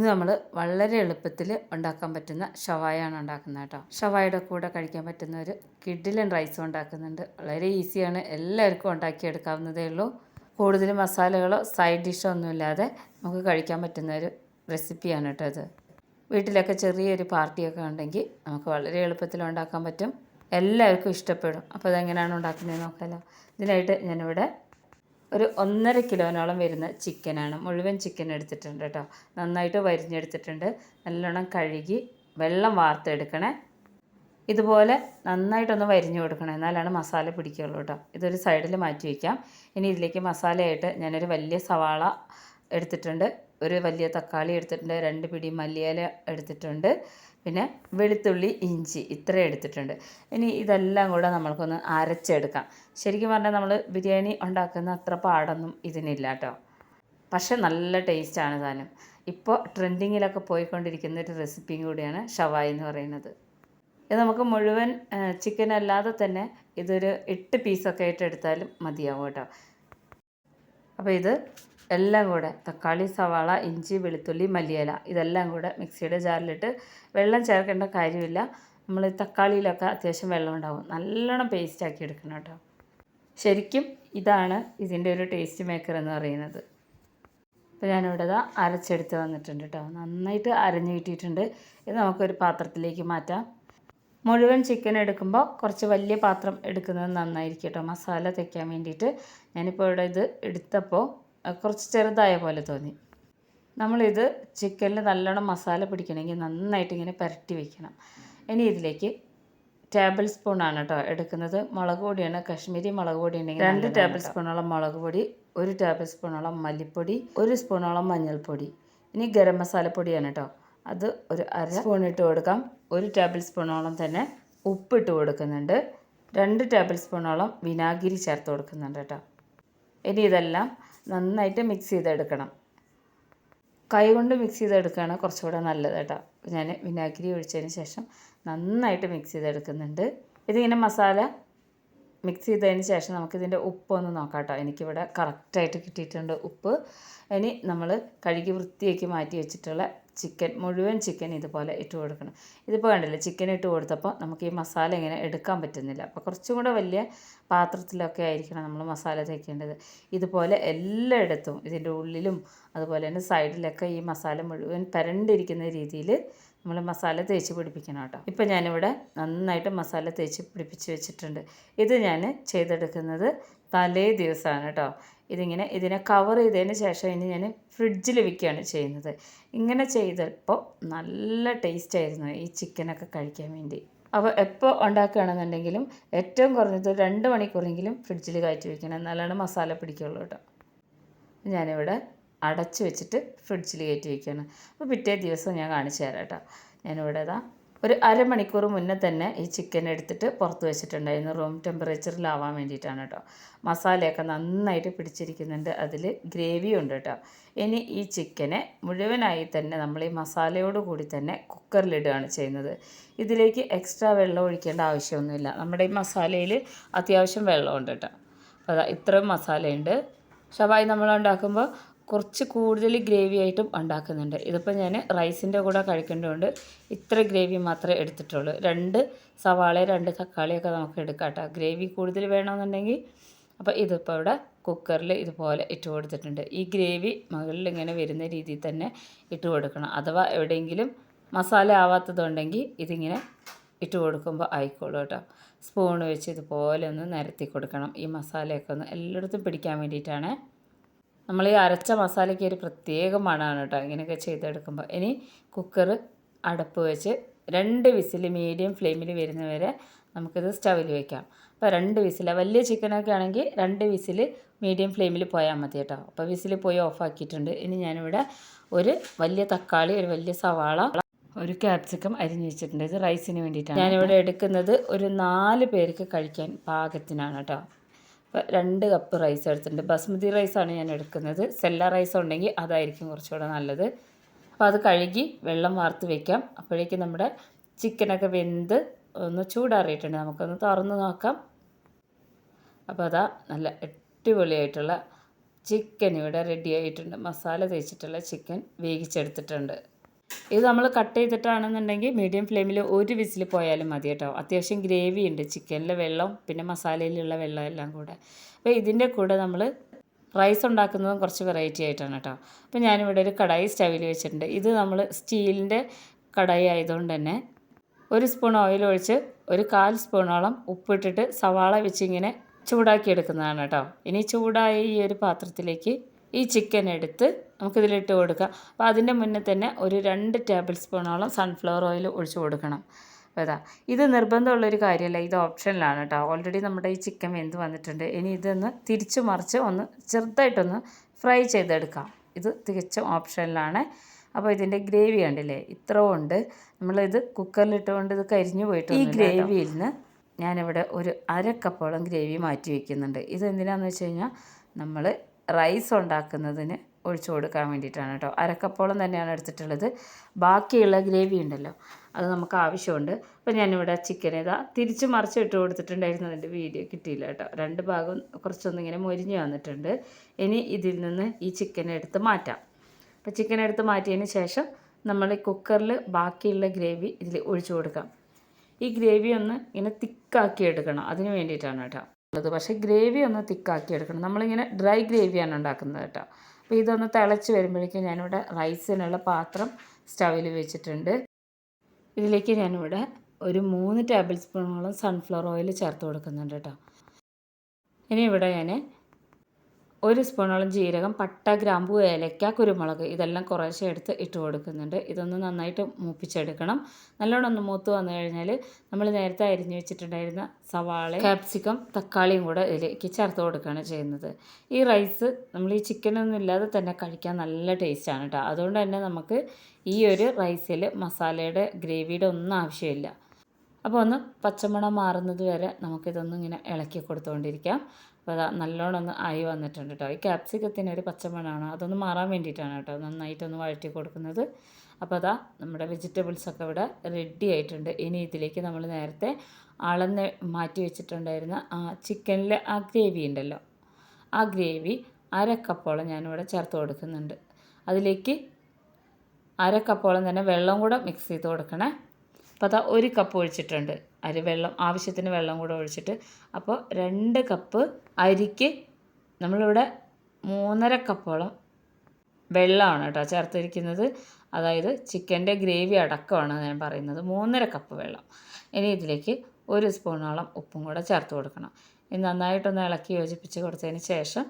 ഇന്ന് നമ്മൾ വളരെ എളുപ്പത്തിൽ ഉണ്ടാക്കാൻ പറ്റുന്ന ഷവായാണ് ഉണ്ടാക്കുന്നത് കേട്ടോ. ഷവായുടെ കൂടെ കഴിക്കാൻ പറ്റുന്ന ഒരു കിഡിലൻ റൈസ് ഉണ്ടാക്കുന്നുണ്ട്. വളരെ ഈസിയാണ്. എല്ലാവർക്കും ഉണ്ടാക്കിയെടുക്കാവുന്നതേ ഉള്ളൂ. കൂടുതൽ മസാലകളോ സൈഡ് ഡിഷോ ഒന്നുമില്ലാതെ നമുക്ക് കഴിക്കാൻ പറ്റുന്ന ഒരു റെസിപ്പിയാണ് കേട്ടോ ഇത്. വീട്ടിലൊക്കെ ചെറിയൊരു പാർട്ടിയൊക്കെ ഉണ്ടെങ്കിൽ നമുക്ക് വളരെ എളുപ്പത്തിൽ ഉണ്ടാക്കാൻ പറ്റും. എല്ലാവർക്കും ഇഷ്ടപ്പെടും. അപ്പോൾ അതെങ്ങനെയാണ് ഉണ്ടാക്കുന്നത് നോക്കാമല്ലോ ഇതിനായിട്ട് ഞാനിവിടെ ഒരു ഒന്നര കിലോനോളം വരുന്ന ചിക്കനാണ്. മുഴുവൻ ചിക്കൻ എടുത്തിട്ടുണ്ട് കേട്ടോ. നന്നായിട്ട് വരിഞ്ഞെടുത്തിട്ടുണ്ട്. നല്ലോണം കഴുകി വെള്ളം വാർത്തെടുക്കണേ. ഇതുപോലെ നന്നായിട്ടൊന്ന് വരിഞ്ഞു കൊടുക്കണം. എന്നാലാണ് മസാല പിടിക്കുകയുള്ളൂ കേട്ടോ. ഇതൊരു സൈഡിൽ മാറ്റി വയ്ക്കാം. ഇനി ഇതിലേക്ക് മസാലയായിട്ട് ഞാനൊരു വലിയ സവാള എടുത്തിട്ടുണ്ട്. ഒരു വലിയ തക്കാളി എടുത്തിട്ടുണ്ട് രണ്ട് പിടി മല്ലിയില എടുത്തിട്ടുണ്ട് പിന്നെ വെളുത്തുള്ളി ഇഞ്ചി ഇത്ര എടുത്തിട്ടുണ്ട്. ഇനി ഇതെല്ലാം കൂടെ നമ്മൾക്കൊന്ന് അരച്ചെടുക്കാം. ശരിക്കും പറഞ്ഞാൽ നമ്മൾ ബിരിയാണി ഉണ്ടാക്കുന്ന അത്ര പാടൊന്നും ഇതിനില്ല കേട്ടോ. പക്ഷെ നല്ല ടേസ്റ്റാണ് താനും ഇപ്പോൾ ട്രെൻഡിങ്ങിലൊക്കെ പോയിക്കൊണ്ടിരിക്കുന്ന ഒരു റെസിപ്പിയും കൂടിയാണ് ഷവായി എന്ന് പറയുന്നത്. ഇത് നമുക്ക് മുഴുവൻ ചിക്കൻ അല്ലാതെ തന്നെ ഇതൊരു എട്ട് പീസൊക്കെ ആയിട്ട് എടുത്താലും മതിയാവും കേട്ടോ. അപ്പോൾ ഇത് എല്ലാം കൂടെ തക്കാളി സവാള ഇഞ്ചി വെളുത്തുള്ളി മല്ലിയില ഇതെല്ലാം കൂടെ മിക്സിയുടെ ജാറിലിട്ട് വെള്ളം ചേർക്കേണ്ട കാര്യമില്ല. നമ്മൾ തക്കാളിയിലൊക്കെ അത്യാവശ്യം വെള്ളം ഉണ്ടാവും. നല്ലോണം പേസ്റ്റ് ആക്കി എടുക്കണം കേട്ടോ. ശരിക്കും ഇതാണ് ഇതിന്റെ ഒരു ടേസ്റ്റ് മേക്കർ എന്ന് പറയുന്നത്. അപ്പോൾ ഞാനിവിടെ ഇതാ അരച്ചെടുത്ത് വന്നിട്ടുണ്ട് കേട്ടോ. നന്നായിട്ട് അരഞ്ഞു കിട്ടിയിട്ടുണ്ട്. ഇത് നമുക്കൊരു പാത്രത്തിലേക്ക് മാറ്റാം. മുഴുവൻ ചിക്കൻ എടുക്കുമ്പോൾ കുറച്ച് വലിയ പാത്രം എടുക്കുന്നത് നന്നായിരിക്കും കേട്ടോ. മസാല തയ്ക്കാൻ വേണ്ടിയിട്ട്. ഞാനിപ്പോൾ ഇവിടെ ഇത് എടുത്തപ്പോൾ കുറച്ച് ചെറുതായ പോലെ തോന്നി. നമ്മളിത് ചിക്കനിൽ നല്ലോണം മസാല പിടിക്കണമെങ്കിൽ നന്നായിട്ട് ഇങ്ങനെ പുരട്ടി വയ്ക്കണം ഇനി ഇതിലേക്ക് ടേബിൾ സ്പൂണാണ് കേട്ടോ എടുക്കുന്നത്. മുളക് പൊടിയാണ് കശ്മീരി മുളക് പൊടി ഉണ്ടെങ്കിൽ രണ്ട് ടേബിൾ സ്പൂണോളം മുളക് പൊടി ഒരു ടേബിൾ സ്പൂണോളം മല്ലിപ്പൊടി ഒരു സ്പൂണോളം മഞ്ഞൾപ്പൊടി. ഇനി ഗരം മസാലപ്പൊടിയാണ് കേട്ടോ അത് ഒരു അര സ്പൂൺ ഇട്ട് കൊടുക്കാം. ഒരു ടേബിൾ സ്പൂണോളം തന്നെ ഉപ്പിട്ട് കൊടുക്കുന്നുണ്ട്. രണ്ട് ടേബിൾ സ്പൂണോളം വിനാഗിരി ചേർത്ത് കൊടുക്കുന്നുണ്ട് കേട്ടോ ഇനി ഇതെല്ലാം നന്നായിട്ട് മിക്സ് ചെയ്തെടുക്കണം. കൈ കൊണ്ട് മിക്സ് ചെയ്തെടുക്കുകയാണ് കുറച്ചുകൂടെ നല്ലത് കേട്ടോ. ഞാൻ വിനാഗിരി ഒഴിച്ചതിന് ശേഷം നന്നായിട്ട് മിക്സ് ചെയ്തെടുക്കുന്നുണ്ട്. ഇതിങ്ങനെ മസാല മിക്സ് ചെയ്തതിന് ശേഷം നമുക്കിതിന്റെ ഉപ്പൊന്ന് നോക്കാം കേട്ടോ. എനിക്കിവിടെ കറക്റ്റായിട്ട് കിട്ടിയിട്ടുണ്ട് ഉപ്പ്. ഇനി നമ്മൾ കഴുകി വൃത്തിയാക്കി മാറ്റി വെച്ചിട്ടുള്ള ചിക്കൻ മുഴുവൻ ചിക്കൻ ഇതുപോലെ ഇട്ട് കൊടുക്കണം. ഇതിപ്പോൾ കണ്ടില്ലേ ചിക്കൻ ഇട്ട് കൊടുത്തപ്പോൾ നമുക്ക് ഈ മസാല ഇങ്ങനെ എടുക്കാൻ പറ്റുന്നില്ല. അപ്പോൾ കുറച്ചും കൂടെ വലിയ പാത്രത്തിലൊക്കെ ആയിരിക്കണം നമ്മൾ മസാല തേക്കേണ്ടത്. ഇതുപോലെ എല്ലായിടത്തും ഇതിന്റെ ഉള്ളിലും അതുപോലെ തന്നെ സൈഡിലൊക്കെ ഈ മസാല മുഴുവൻ പരണ്ടിരിക്കുന്ന രീതിയിൽ നമ്മൾ മസാല തേച്ച് പിടിപ്പിക്കണം കേട്ടോ. ഇപ്പം ഞാനിവിടെ നന്നായിട്ട് മസാല തേച്ച് പിടിപ്പിച്ച് വെച്ചിട്ടുണ്ട്. ഇത് ഞാൻ ചെയ്തെടുക്കുന്നത് തലേ ദിവസമാണ് കേട്ടോ. ഇതിങ്ങനെ ഇതിനെ കവർ ചെയ്തതിന് ശേഷം ഇനി ഞാൻ ഫ്രിഡ്ജിൽ വെക്കുകയാണ് ചെയ്യുന്നത്. ഇങ്ങനെ ചെയ്തപ്പോൾ നല്ല ടേസ്റ്റ് ആയിരുന്നു ഈ ചിക്കനൊക്കെ കഴിക്കാൻ വേണ്ടി. അപ്പോൾ എപ്പോൾ ഉണ്ടാക്കുകയാണെന്നുണ്ടെങ്കിലും ഏറ്റവും കുറഞ്ഞത് രണ്ട് മണിക്കൂറെങ്കിലും ഫ്രിഡ്ജിൽ കയറ്റി വെക്കണം. എന്നാലാണ് മസാല പിടിക്കുള്ളൂ കേട്ടോ ഞാനിവിടെ അടച്ച് വെച്ചിട്ട് ഫ്രിഡ്ജിൽ കയറ്റി വയ്ക്കുകയാണ് അപ്പോൾ പിറ്റേ ദിവസം ഞാൻ കാണിച്ചു തരാം കേട്ടോ ഞാനിവിടെ ഇതാ ഒരു അരമണിക്കൂർ മുന്നേ തന്നെ ഈ ചിക്കൻ എടുത്തിട്ട് പുറത്ത് വെച്ചിട്ടുണ്ടായിരുന്നു. റൂം ടെമ്പറേച്ചറിലാവാൻ വേണ്ടിയിട്ടാണ് കേട്ടോ മസാലയൊക്കെ നന്നായിട്ട് പിടിച്ചിരിക്കുന്നുണ്ട്. അതിൽ ഗ്രേവി ഉണ്ട് കേട്ടോ ഇനി ഈ ചിക്കനെ മുഴുവനായി തന്നെ നമ്മൾ ഈ മസാലയോട് കൂടി തന്നെ കുക്കറിലിടുകയാണ് ചെയ്യുന്നത്. ഇതിലേക്ക് എക്സ്ട്രാ വെള്ളം ഒഴിക്കേണ്ട ആവശ്യമൊന്നുമില്ല. നമ്മുടെ ഈ മസാലയിൽ അത്യാവശ്യം വെള്ളമുണ്ട് കേട്ടോ അതാ ഇത്രയും മസാലയുണ്ട്. ഷവായി നമ്മൾ ഉണ്ടാക്കുമ്പോൾ കുറച്ച് കൂടുതൽ ഗ്രേവി ആയിട്ടും ഉണ്ടാക്കുന്നുണ്ട്. ഇതിപ്പോൾ ഞാൻ റൈസിന്റെ കൂടെ കഴിക്കേണ്ടതുകൊണ്ട് ഇത്ര ഗ്രേവി മാത്രമേ എടുത്തിട്ടുള്ളൂ. രണ്ട് സവാള രണ്ട് തക്കാളിയൊക്കെ നമുക്ക് എടുക്കാം ഗ്രേവി കൂടുതൽ വേണമെന്നുണ്ടെങ്കിൽ അപ്പോൾ ഇതിപ്പോൾ ഇവിടെ കുക്കറിൽ ഇതുപോലെ ഇട്ട് കൊടുത്തിട്ടുണ്ട്. ഈ ഗ്രേവി മുകളിൽ ഇങ്ങനെ വരുന്ന രീതിയിൽ തന്നെ ഇട്ട് കൊടുക്കണം. അഥവാ എവിടെയെങ്കിലും മസാല ആവാത്തതുണ്ടെങ്കിൽ ഇതിങ്ങനെ ഇട്ട് കൊടുക്കുമ്പോൾ ആയിക്കോളൂ കേട്ടോ. സ്പൂൺ വെച്ച് ഇതുപോലെ ഒന്ന് നിരത്തി കൊടുക്കണം. ഈ മസാലയൊക്കെ ഒന്ന് എല്ലായിടത്തും പിടിക്കാൻ വേണ്ടിയിട്ടാണ് നമ്മൾ ഈ അരച്ച മസാലയ്ക്ക് ഒരു പ്രത്യേക മണമാണ് കേട്ടോ ഇങ്ങനെയൊക്കെ ചെയ്തെടുക്കുമ്പോൾ. ഇനി കുക്കർ അടപ്പ് വെച്ച് രണ്ട് വിസിൽ മീഡിയം ഫ്ലെയിമിൽ വരുന്നവരെ നമുക്കിത് സ്റ്റവിൽ വയ്ക്കാം അപ്പോൾ രണ്ട് വിസിൽ വലിയ ചിക്കനൊക്കെ ആണെങ്കിൽ രണ്ട് വിസിൽ മീഡിയം ഫ്ലെയിമിൽ പോയാൽ മതി കേട്ടോ. അപ്പോൾ വിസിൽ പോയി ഓഫാക്കിയിട്ടുണ്ട് ഇനി ഞാനിവിടെ ഒരു വലിയ തക്കാളി ഒരു വലിയ സവാള ഒരു ക്യാപ്സിക്കം അരിഞ്ഞ് വെച്ചിട്ടുണ്ട്. ഇത് റൈസിന് വേണ്ടിയിട്ടാണ് ഞാനിവിടെ എടുക്കുന്നത് ഒരു നാല് പേർക്ക് കഴിക്കാൻ പാകത്തിനാണ് കേട്ടോ. രണ്ട് കപ്പ് റൈസ് എടുത്തിട്ടുണ്ട്. ബസ്മതി റൈസാണ് ഞാൻ എടുക്കുന്നത്. സെല്ല റൈസ് ഉണ്ടെങ്കിൽ അതായിരിക്കും കുറച്ചുകൂടെ നല്ലത്. അപ്പോൾ അത് കഴുകി വെള്ളം വാർത്ത് വെക്കാം. അപ്പോഴേക്കും നമ്മുടെ ചിക്കനൊക്കെ വെന്ത് ഒന്ന് ചൂടാറിയിട്ടുണ്ട്. നമുക്കൊന്ന് തുറന്ന് നോക്കാം. അപ്പോൾ അതാ നല്ല അടിപൊളിയായിട്ടുള്ള ചിക്കൻ ഇവിടെ റെഡി ആയിട്ടുണ്ട്. മസാല തേച്ചിട്ടുള്ള ചിക്കൻ വേവിച്ചെടുത്തിട്ടുണ്ട്. ഇത് നമ്മൾ കട്ട് ചെയ്തിട്ടാണെന്നുണ്ടെങ്കിൽ മീഡിയം ഫ്ലെയിമിൽ ഒരു വിസിൽ പോയാലും മതി കേട്ടോ. അത്യാവശ്യം ഗ്രേവി ഉണ്ട്. ചിക്കനിലെ വെള്ളം പിന്നെ മസാലയിലുള്ള വെള്ളം എല്ലാം കൂടെ. അപ്പോൾ ഇതിന്റെ കൂടെ നമ്മൾ റൈസ് ഉണ്ടാക്കുന്നതും കുറച്ച് വെറൈറ്റി ആയിട്ടാണ് കേട്ടോ. അപ്പോൾ ഞാനിവിടെ ഒരു കടായി സ്റ്റവിൽ വെച്ചിട്ടുണ്ട്. ഇത് നമ്മൾ സ്റ്റീലിന്റെ കടായി ആയതുകൊണ്ട് തന്നെ ഒരു സ്പൂൺ ഓയിൽ ഒഴിച്ച് ഒരു കാൽ സ്പൂണോളം ഉപ്പിട്ടിട്ട് സവാള വെച്ചിങ്ങനെ ചൂടാക്കി എടുക്കുന്നതാണ് കേട്ടോ. ഇനി ചൂടായ ഈ ഒരു പാത്രത്തിലേക്ക് ഈ ചിക്കൻ എടുത്ത് നമുക്കിതിലിട്ട് കൊടുക്കാം. അപ്പോൾ അതിന്റെ മുന്നേ തന്നെ ഒരു രണ്ട് ടേബിൾ സ്പൂണോളം സൺഫ്ലവർ ഓയിൽ ഒഴിച്ച് കൊടുക്കണം. അപ്പോൾ ഇതാ നിർബന്ധമുള്ളൊരു കാര്യമല്ല. ഇത് ഓപ്ഷനിലാണ് കേട്ടോ. ഓൾറെഡി നമ്മുടെ ഈ ചിക്കൻ വെന്ത് വന്നിട്ടുണ്ട്. ഇനി ഇതൊന്ന് തിരിച്ചു മറിച്ച് ഒന്ന് ചെറുതായിട്ടൊന്ന് ഫ്രൈ ചെയ്തെടുക്കാം. ഇത് തികച്ചും ഓപ്ഷനിലാണ് അപ്പോൾ ഇതിന്റെ ഗ്രേവി കണ്ടില്ലേ? ഇത്രയും ഉണ്ട്. നമ്മളിത് കുക്കറിലിട്ടുകൊണ്ട് ഇത് കരിഞ്ഞു പോയിട്ട് ഈ ഗ്രേവിയിൽ നിന്ന് ഞാനിവിടെ ഒരു അര കപ്പോളം ഗ്രേവി മാറ്റി വയ്ക്കുന്നുണ്ട് ഇത് എന്തിനാന്ന് വെച്ച് കഴിഞ്ഞാൽ നമ്മൾ റൈസ് ഉണ്ടാക്കുന്നതിന് ഒഴിച്ചു കൊടുക്കാൻ വേണ്ടിയിട്ടാണ് കേട്ടോ. അരക്കപ്പോളം തന്നെയാണ് എടുത്തിട്ടുള്ളത്. ബാക്കിയുള്ള ഗ്രേവി ഉണ്ടല്ലോ അത് നമുക്ക് ആവശ്യമുണ്ട്. അപ്പോൾ ഞാനിവിടെ ചിക്കൻ ഇതാ തിരിച്ച് മറിച്ച് ഇട്ട് കൊടുത്തിട്ടുണ്ടായിരുന്നു. അതിന്റെ വീഡിയോ കിട്ടിയില്ല കേട്ടോ. രണ്ട് ഭാഗം കുറച്ചൊന്നും ഇങ്ങനെ മൊരിഞ്ഞ് വന്നിട്ടുണ്ട്. ഇനി ഇതിൽ നിന്ന് ഈ ചിക്കൻ എടുത്ത് മാറ്റാം. അപ്പോൾ ചിക്കൻ എടുത്ത് മാറ്റിയതിന് ശേഷം നമ്മൾ കുക്കറിൽ ബാക്കിയുള്ള ഗ്രേവി ഇതിൽ ഒഴിച്ചു കൊടുക്കാം. ഈ ഗ്രേവി ഒന്ന് ഇങ്ങനെ തിക്കാക്കി എടുക്കണം. അതിന് വേണ്ടിയിട്ടാണ് കേട്ടോ. ഉള്ളത്. പക്ഷേ ഗ്രേവി ഒന്ന് തിക്കാക്കി എടുക്കണം. നമ്മളിങ്ങനെ ഡ്രൈ ഗ്രേവിയാണ് ഉണ്ടാക്കുന്നത് കേട്ടോ. അപ്പോൾ ഇതൊന്ന് തിളച്ച് വരുമ്പോഴേക്കും ഞാനിവിടെ റൈസിനുള്ള പാത്രം സ്റ്റവിൽ വെച്ചിട്ടുണ്ട്. ഇതിലേക്ക് ഞാനിവിടെ ഒരു മൂന്ന് ടേബിൾ സ്പൂണോളം സൺഫ്ലവർ ഓയിൽ ചേർത്ത് കൊടുക്കുന്നുണ്ട് കേട്ടോ. ഇനി ഇവിടെ ഞാൻ ഒരു സ്പൂണോളം ജീരകം പട്ട ഗ്രാമ്പു ഏലക്ക കുരുമുളക് ഇതെല്ലാം കുറേശ്ശെ എടുത്ത് ഇട്ട് കൊടുക്കുന്നുണ്ട്. ഇതൊന്ന് നന്നായിട്ട് മൂപ്പിച്ചെടുക്കണം. നല്ലോണം ഒന്ന് മൂത്ത് വന്നു കഴിഞ്ഞാൽ നമ്മൾ നേരത്തെ അരിഞ്ഞു വെച്ചിട്ടുണ്ടായിരുന്ന സവാള കാപ്സിക്കം തക്കാളിയും കൂടെ ഇതിലേക്ക് ചേർത്ത് കൊടുക്കുകയാണ് ചെയ്യുന്നത്. ഈ റൈസ് നമ്മൾ ഈ ചിക്കനൊന്നും ഇല്ലാതെ തന്നെ കഴിക്കാൻ നല്ല ടേസ്റ്റാണ് കേട്ടോ അതുകൊണ്ട് തന്നെ നമുക്ക് ഈ ഒരു റൈസിൽ മസാലയുടെ ഗ്രേവിയുടെ ഒന്നും ആവശ്യമില്ല. അപ്പോൾ ഒന്ന് പച്ചമണം മാറുന്നത് വരെ നമുക്കിതൊന്നും ഇങ്ങനെ ഇളക്കി കൊടുത്തുകൊണ്ടിരിക്കാം അപ്പോൾ നല്ലോണം ഒന്ന് ആയി വന്നിട്ടുണ്ട് കേട്ടോ ഈ ക്യാപ്സിക്കത്തിന് ഒരു പച്ചമണമാണ് അതൊന്ന് മാറാൻ വേണ്ടിയിട്ടാണ് കേട്ടോ നന്നായിട്ടൊന്ന് വഴറ്റി കൊടുക്കുന്നത്. അപ്പോൾ അതാ നമ്മുടെ വെജിറ്റബിൾസൊക്കെ ഇവിടെ റെഡി ആയിട്ടുണ്ട്. ഇനി ഇതിലേക്ക് നമ്മൾ നേരത്തെ അളന്ന് മാറ്റി വെച്ചിട്ടുണ്ടായിരുന്ന ആ ചിക്കനിലെ ആ ഗ്രേവി ഉണ്ടല്ലോ. ആ ഗ്രേവി അര ഞാനിവിടെ ചേർത്ത് കൊടുക്കുന്നുണ്ട്. അതിലേക്ക് അര തന്നെ വെള്ളം കൂടെ മിക്സ് ചെയ്ത് കൊടുക്കണേ. അപ്പോൾ അതാ ഒരു കപ്പ് ഒഴിച്ചിട്ടുണ്ട്. അരി വെള്ളം ആവശ്യത്തിന് വെള്ളം കൂടെ ഒഴിച്ചിട്ട് അപ്പോൾ രണ്ട് കപ്പ് അരിക്ക് നമ്മളിവിടെ മൂന്നര കപ്പോളം വെള്ളമാണ് കേട്ടോ ചേർത്തിരിക്കുന്നത്. അതായത് ചിക്കന്റെ ഗ്രേവി അടക്കമാണ് ഞാൻ പറയുന്നത്. മൂന്നര കപ്പ് വെള്ളം. ഇനി ഇതിലേക്ക് ഒരു സ്പൂണോളം ഉപ്പും കൂടെ ചേർത്ത് കൊടുക്കണം. ഇത് നന്നായിട്ടൊന്ന് ഇളക്കി യോജിപ്പിച്ച് കൊടുത്തതിന് ശേഷം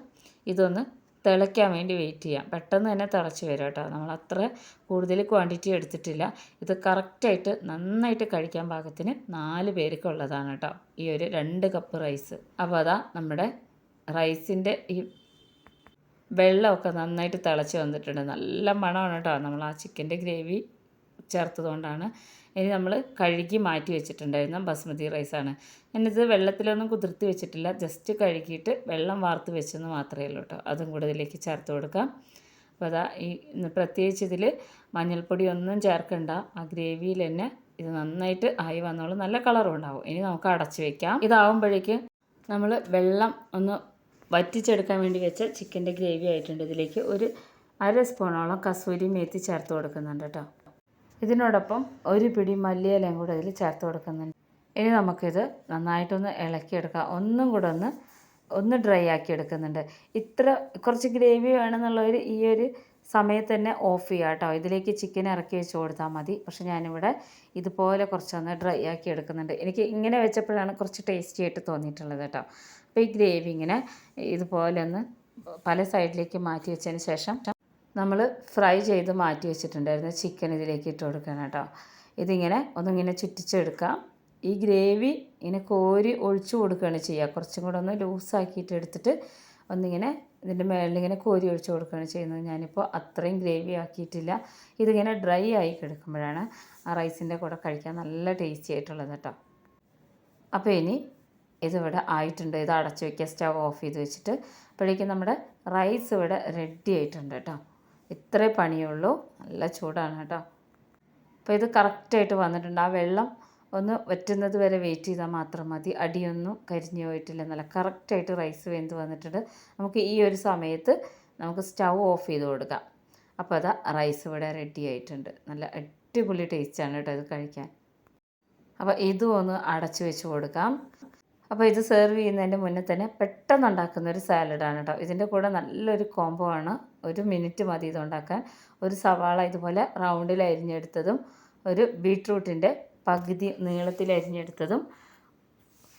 ഇതൊന്ന് തിളയ്ക്കാൻ വേണ്ടി വെയിറ്റ് ചെയ്യാം. പെട്ടെന്ന് തന്നെ തിളച്ച് വരും കേട്ടോ. നമ്മൾ അത്ര കൂടുതൽ ക്വാണ്ടിറ്റി എടുത്തിട്ടില്ല. ഇത് കറക്റ്റായിട്ട് നന്നായിട്ട് കഴിക്കാൻ പാകത്തിന് നാല് പേർക്കുള്ളതാണ് കേട്ടോ. ഈ ഒരു രണ്ട് കപ്പ് റൈസ് അപ്പോൾ അതാ നമ്മുടെ റൈസിന്റെ ഈ വെള്ളമൊക്കെ നന്നായിട്ട് തിളച്ച് വന്നിട്ടുണ്ട്. നല്ല മണമാണ് കേട്ടോ. നമ്മൾ ആ ചിക്കന്റെ ഗ്രേവി ചേർത്തതുകൊണ്ടാണ്. ഇനി നമ്മൾ കഴുകി മാറ്റി വെച്ചിട്ടുണ്ടായിരുന്ന ബസ്മതി റൈസാണ്. ഞാനിത് വെള്ളത്തിലൊന്നും കുതിർത്തി വെച്ചിട്ടില്ല. ജസ്റ്റ് കഴുകിയിട്ട് വെള്ളം വാർത്ത് വെച്ചെന്ന് മാത്രമേ ഉള്ളൂ കേട്ടോ അതും കൂടെ ഇതിലേക്ക് ചേർത്ത് കൊടുക്കാം. അപ്പോൾ അതാ ഈ പ്രത്യേകിച്ച് ഇതിൽ മഞ്ഞൾപ്പൊടി ഒന്നും ചേർക്കണ്ട. ആ ഗ്രേവിയിൽ തന്നെ ഇത് നന്നായിട്ട് ആയി വന്നോളും. നല്ല കളറും ഉണ്ടാവും. ഇനി നമുക്ക് അടച്ച് വെക്കാം. ഇതാവുമ്പോഴേക്ക് നമ്മൾ വെള്ളം ഒന്ന് വറ്റിച്ചെടുക്കാൻ വേണ്ടി വെച്ച ചിക്കന്റെ ഗ്രേവി ആയിട്ടുണ്ട്. ഇതിലേക്ക് ഒരു അര സ്പൂണോളം കസൂരി മേത്തി ചേർത്ത് കൊടുക്കുന്നുണ്ട് കേട്ടോ ഇതിനോടൊപ്പം ഒരു പിടി മല്ലിയിലയും കൂടെ ഇതിൽ ചേർത്ത് കൊടുക്കുന്നുണ്ട്. ഇനി നമുക്കിത് നന്നായിട്ടൊന്ന് ഇളക്കിയെടുക്കാം. ഒന്നും കൂടെ ഒന്ന് ഒന്ന് ഡ്രൈ ആക്കി എടുക്കുന്നുണ്ട്. ഇത്ര കുറച്ച് ഗ്രേവി വേണമെന്നുള്ളവർ ഈ ഒരു സമയത്ത് തന്നെ ഓഫ് ചെയ്യുക കേട്ടോ. ഇതിലേക്ക് ചിക്കൻ ഇറക്കി വെച്ച് കൊടുത്താൽ മതി. പക്ഷെ ഞാനിവിടെ ഇതുപോലെ കുറച്ചൊന്ന് ഡ്രൈ ആക്കി എടുക്കുന്നുണ്ട്. എനിക്ക് ഇങ്ങനെ വെച്ചപ്പോഴാണ് കുറച്ച് ടേസ്റ്റി ആയിട്ട് തോന്നിയിട്ടുള്ളത് കേട്ടോ. അപ്പോൾ ഈ ഗ്രേവി ഇങ്ങനെ ഇതുപോലെ ഒന്ന് പല സൈഡിലേക്ക് മാറ്റി വെച്ചതിന് ശേഷം നമ്മൾ ഫ്രൈ ചെയ്ത് മാറ്റി വെച്ചിട്ടുണ്ടായിരുന്ന ചിക്കൻ ഇതിലേക്ക് ഇട്ട് കൊടുക്കണം കേട്ടോ. ഇതിങ്ങനെ ഒന്നിങ്ങനെ ചുറ്റിച്ചെടുക്കാം. ഈ ഗ്രേവി ഇങ്ങനെ കോരി ഒഴിച്ചു കൊടുക്കുകയാണ് ചെയ്യുക. കുറച്ചും കൂടെ ഒന്ന് ലൂസാക്കിയിട്ട് എടുത്തിട്ട് ഒന്നിങ്ങനെ ഇതിന്റെ മേളിൽ ഇങ്ങനെ കോരി ഒഴിച്ച് കൊടുക്കുകയാണ് ചെയ്യുന്നത്. ഞാനിപ്പോൾ അത്രയും ഗ്രേവി ആക്കിയിട്ടില്ല. ഇതിങ്ങനെ ഡ്രൈ ആയി കിടക്കുമ്പോഴാണ് ആ റൈസിന്റെ കൂടെ കഴിക്കാൻ നല്ല ടേസ്റ്റി ആയിട്ടുള്ളത് കേട്ടോ. അപ്പോൾ ഇനി ഇതിവിടെ ആയിട്ടുണ്ട്. ഇത് അടച്ചു വയ്ക്കുക. സ്റ്റവ് ഓഫ് ചെയ്ത് വെച്ചിട്ട്. അപ്പോഴേക്കും നമ്മുടെ റൈസ് ഇവിടെ റെഡി ആയിട്ടുണ്ട് കേട്ടോ. ഇത്രേ പണിയുള്ളൂ. നല്ല ചൂടാണ് കേട്ടോ. അപ്പോൾ ഇത് കറക്റ്റായിട്ട് വന്നിട്ടുണ്ട്. ആ വെള്ളം ഒന്ന് വറ്റുന്നത് വരെ വെയിറ്റ് ചെയ്താൽ മാത്രം മതി. അടിയൊന്നും കരിഞ്ഞു പോയിട്ടില്ല. നല്ല കറക്റ്റായിട്ട് റൈസ് വെന്ത് വന്നിട്ടുണ്ട്. നമുക്ക് ഈ ഒരു സമയത്ത് നമുക്ക് സ്റ്റൗ ഓഫ് ചെയ്ത് കൊടുക്കാം. അപ്പോൾ അതാ റൈസ് ഇവിടെ റെഡി ആയിട്ടുണ്ട്. നല്ല അടിപൊളി ടേസ്റ്റാണ് കേട്ടോ ഇത് കഴിക്കാൻ. അപ്പോൾ ഇതും ഒന്ന് അടച്ചു വെച്ച് കൊടുക്കാം. അപ്പോൾ ഇത് സെർവ് ചെയ്യുന്നതിന്റെ മുന്നേ തന്നെ പെട്ടെന്ന് ഉണ്ടാക്കുന്ന ഒരു സാലഡാണ് കേട്ടോ ഇതിന്റെ കൂടെ നല്ലൊരു കോംബോ ആണ്. ഒരു മിനിറ്റ് മതി ഇത് ഉണ്ടാക്കാൻ. ഒരു സവാള ഇതുപോലെ റൗണ്ടിൽ അരിഞ്ഞെടുത്തതും ഒരു ബീട്രൂട്ടിന്റെ പകുതി നീളത്തിൽ അരിഞ്ഞെടുത്തതും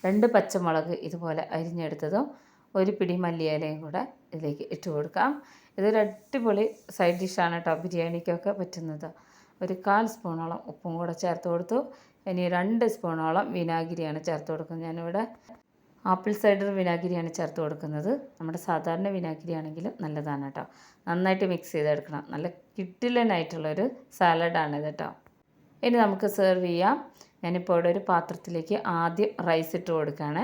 രണ്ട് പച്ചമുളക് ഇതുപോലെ അരിഞ്ഞെടുത്തതും ഒരു പിടി മല്ലിയിലയും കൂടെ ഇതിലേക്ക് ഇട്ട് കൊടുക്കാം. ഇതൊരു അടിപൊളി സൈഡ് ഡിഷാണ് കേട്ടോ ബിരിയാണിക്കൊക്കെ പറ്റുന്നത്. ഒരു കാൽ സ്പൂണോളം ഉപ്പും കൂടെ ചേർത്ത് കൊടുത്തു. ഇനി രണ്ട് സ്പൂണോളം വിനാഗിരിയാണ് ചേർത്ത് കൊടുക്കുന്നത്. ഞാനിവിടെ ആപ്പിൾ സൈഡർ വിനാഗിരിയാണ് ചേർത്ത് കൊടുക്കുന്നത്. നമ്മുടെ സാധാരണ വിനാഗിരി ആണെങ്കിലും നല്ലതാണ് കേട്ടോ. നന്നായിട്ട് മിക്സ് ചെയ്തെടുക്കണം. നല്ല കിട്ടിലനായിട്ടുള്ളൊരു സാലഡാണ് ഇത് കേട്ടോ. ഇനി നമുക്ക് സെർവ് ചെയ്യാം. ഞാനിപ്പോൾ ഇവിടെ ഒരു പാത്രത്തിലേക്ക് ആദ്യം റൈസ് ഇട്ട് കൊടുക്കുകയാണ്.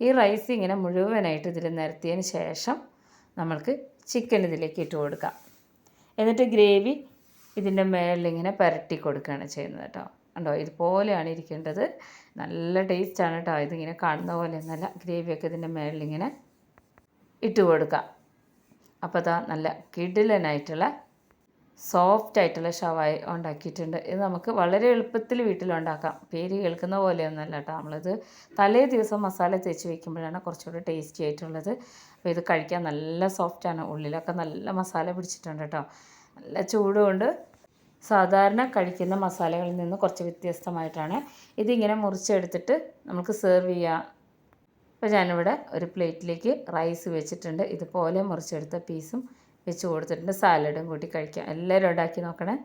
ഈ റൈസ് ഇങ്ങനെ മുഴുവനായിട്ട് ഇതിൽ നിരത്തിയതിന് ശേഷം നമ്മൾക്ക് ചിക്കൻ ഇതിലേക്ക് ഇട്ട് കൊടുക്കാം. എന്നിട്ട് ഗ്രേവി ഇതിന്റെ മേളിൽ ഇങ്ങനെ പുരട്ടി കൊടുക്കുകയാണ് ചെയ്യുന്നത് കേട്ടോ. കണ്ടോ? ഇതുപോലെയാണ് ഇരിക്കേണ്ടത്. നല്ല ടേസ്റ്റാണ് കേട്ടോ ഇതിങ്ങനെ കാണുന്ന പോലെ ഒന്നല്ല ഗ്രേവിയൊക്കെ ഇതിന്റെ മേളിലിങ്ങനെ ഇട്ട് കൊടുക്കുക. അപ്പോൾ അതാ നല്ല കിടിലനായിട്ടുള്ള സോഫ്റ്റ് ആയിട്ടുള്ള ഷവായ ഉണ്ടാക്കിയിട്ടുണ്ട്. ഇത് നമുക്ക് വളരെ എളുപ്പത്തിൽ വീട്ടിലുണ്ടാക്കാം. പേര് കേൾക്കുന്ന പോലെയൊന്നുമല്ല കേട്ടോ നമ്മളിത് തലേ ദിവസം മസാല തേച്ച് വയ്ക്കുമ്പോഴാണ് കുറച്ചുകൂടി ടേസ്റ്റി ആയിട്ടുള്ളത്. അപ്പോൾ ഇത് കഴിക്കാൻ നല്ല സോഫ്റ്റാണ്. ഉള്ളിലൊക്കെ നല്ല മസാല പിടിച്ചിട്ടുണ്ട് കേട്ടോ നല്ല ചൂടുകൊണ്ട് സാധാരണ കഴിക്കുന്ന മസാലകളിൽ നിന്ന് കുറച്ച് വ്യത്യസ്തമായിട്ടാണ്. ഇതിങ്ങനെ മുറിച്ചെടുത്തിട്ട് നമുക്ക് സെർവ് ചെയ്യാം. അപ്പോൾ ഞാനിവിടെ ഒരു പ്ലേറ്റിലേക്ക് റൈസ് വെച്ചിട്ടുണ്ട്. ഇതുപോലെ മുറിച്ചെടുത്ത പീസും വെച്ച് കൊടുത്തിട്ടുണ്ട്. സാലഡും കൂട്ടി കഴിക്കാം. എല്ലാവരും ഉണ്ടാക്കി നോക്കണേ.